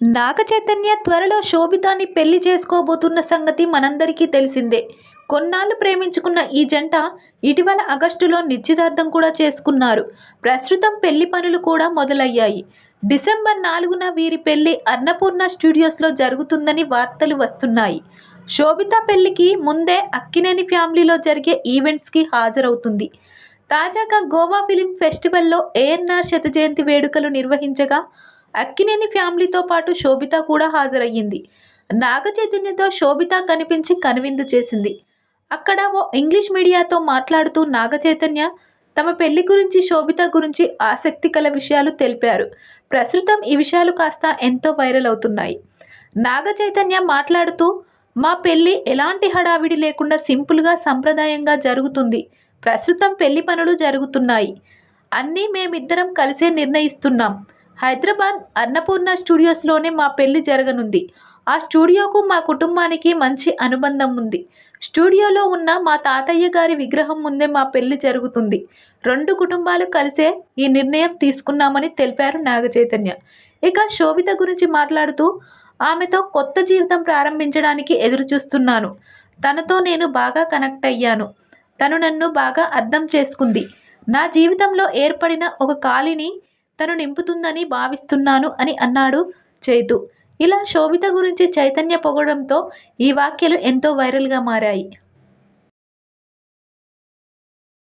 నాగ చైతన్య త్వరలో శోభితాని పెళ్ళి చేసుకోబోతున్న సంగతి మనందరికీ తెలిసిందే. కొన్నాళ్ళు ప్రేమించుకున్న ఈ జంట ఇటీవల ఆగస్టులో నిశ్చితార్థం కూడా చేసుకున్నారు. ప్రస్తుతం పెళ్ళి పనులు కూడా మొదలయ్యాయి. డిసెంబర్ నాలుగున వీరి పెళ్ళి అన్నపూర్ణ స్టూడియోస్లో జరుగుతుందని వార్తలు వస్తున్నాయి. శోభిత పెళ్ళికి ముందే అక్కినేని ఫ్యామిలీలో జరిగే ఈవెంట్స్కి హాజరవుతుంది. తాజాగా గోవా ఫిలిం ఫెస్టివల్లో ఏఎన్ఆర్ శత జయంతి వేడుకలు నిర్వహించగా అక్కినేని ఫ్యామిలీతో పాటు శోభిత కూడా హాజరయ్యింది. నాగ చైతన్యతో శోభిత కనిపించి కనువిందు చేసింది. అక్కడ ఓ ఇంగ్లీష్ మీడియాతో మాట్లాడుతూ నాగ చైతన్య తమ పెళ్ళి గురించి శోభిత గురించి ఆసక్తికల విషయాలు తెలిపారు. ప్రస్తుతం ఈ విషయాలు కాస్త ఎంతో వైరల్ అవుతున్నాయి. నాగ చైతన్య మాట్లాడుతూ మా పెళ్ళి ఎలాంటి హడావిడి లేకుండా సింపుల్గా సంప్రదాయంగా జరుగుతుంది. ప్రస్తుతం పెళ్ళి పనులు జరుగుతున్నాయి. అన్నీ మేమిద్దరం కలిసే నిర్ణయిస్తున్నాం. హైదరాబాద్ అన్నపూర్ణ స్టూడియోస్లోనే మా పెళ్ళి జరగనుంది. ఆ స్టూడియోకు మా కుటుంబానికి మంచి అనుబంధం ఉంది. స్టూడియోలో ఉన్న మా తాతయ్య గారి విగ్రహం ముందే మా పెళ్ళి జరుగుతుంది. రెండు కుటుంబాలు కలిసే ఈ నిర్ణయం తీసుకున్నామని తెలిపారు నాగచైతన్య. ఇక శోభిత గురించి మాట్లాడుతూ ఆమెతో కొత్త జీవితం ప్రారంభించడానికి ఎదురు చూస్తున్నాను తనతో నేను బాగా కనెక్ట్ అయ్యాను. తను నన్ను బాగా అర్థం చేసుకుంది. నా జీవితంలో ఏర్పడిన ఒక ఖాళీని తను నింపుతుందని భావిస్తున్నాను అని అన్నాడు చైతు. ఇలా శోభిత గురించి చైతన్య పొగడంతో ఈ వాక్యాలు ఎంతో వైరల్గా మారాయి.